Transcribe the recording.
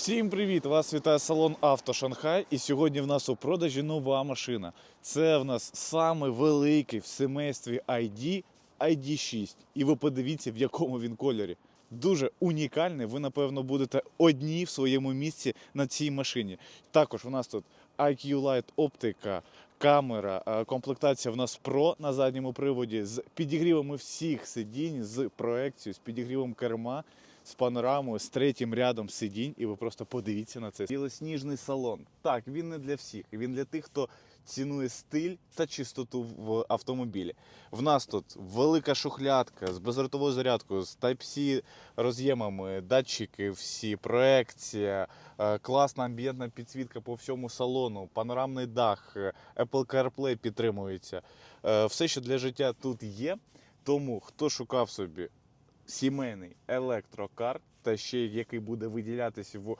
Всім привіт! Вас вітає салон Авто Шанхай. І сьогодні в нас у продажі нова машина. Це в нас саме великий в семействі ID ID6. І ви подивіться, в якому він кольорі. Дуже унікальний. Ви, напевно, будете одні в своєму місці на цій машині. Також у нас тут IQ Light оптика, камера, е, комплектація в нас Pro на задньому приводі з підігрівами всіх сидінь, з проекцією, з підігрівом керма з панорамою, з третім рядом сидінь, і ви просто подивіться на це. Білосніжний салон. Так, він не для всіх. Він для тих, хто цінує стиль та чистоту в автомобілі. В нас тут велика шухлядка з безротовою зарядкою, з Type-C роз'ємами, датчики, всі, проекція, е, класна амбієнтна підсвітка по всьому салону, панорамний дах, е, Apple CarPlay підтримується. Е, Все, що для життя тут є. Тому хто шукав собі сімейний електрокар, та ще який буде виділятися в